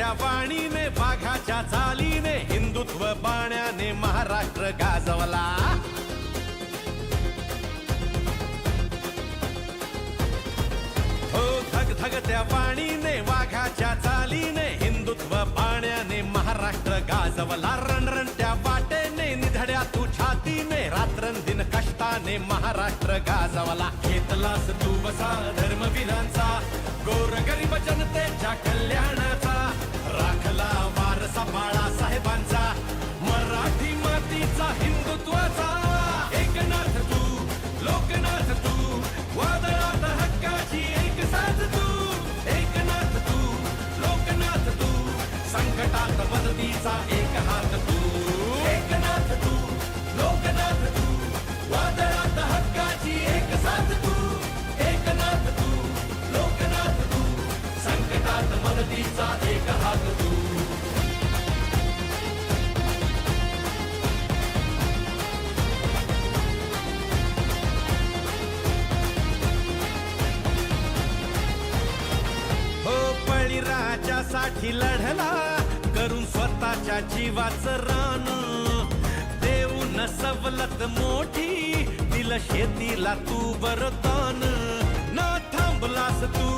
त्या वाणीने वाघाच्या चालीने हिंदुत्व बाण्याने महाराष्ट्र गाजवला. हो धगधगत्या वाणीने वाघाच्या चालीने हिंदुत्व बाण्याने महाराष्ट्र गाजवला. रणरण त्या वाटेने निधड्या तू छातीने रात्रंदिन कष्टाने महाराष्ट्र गाजवला. घेतलास तू बसा धर्मवीरांचा गोर साठी लढला करून स्वतःच्या जीवाच रान. देऊन सवलत मोठी दिल शेतीला तू बरतान ना थांबलास तू.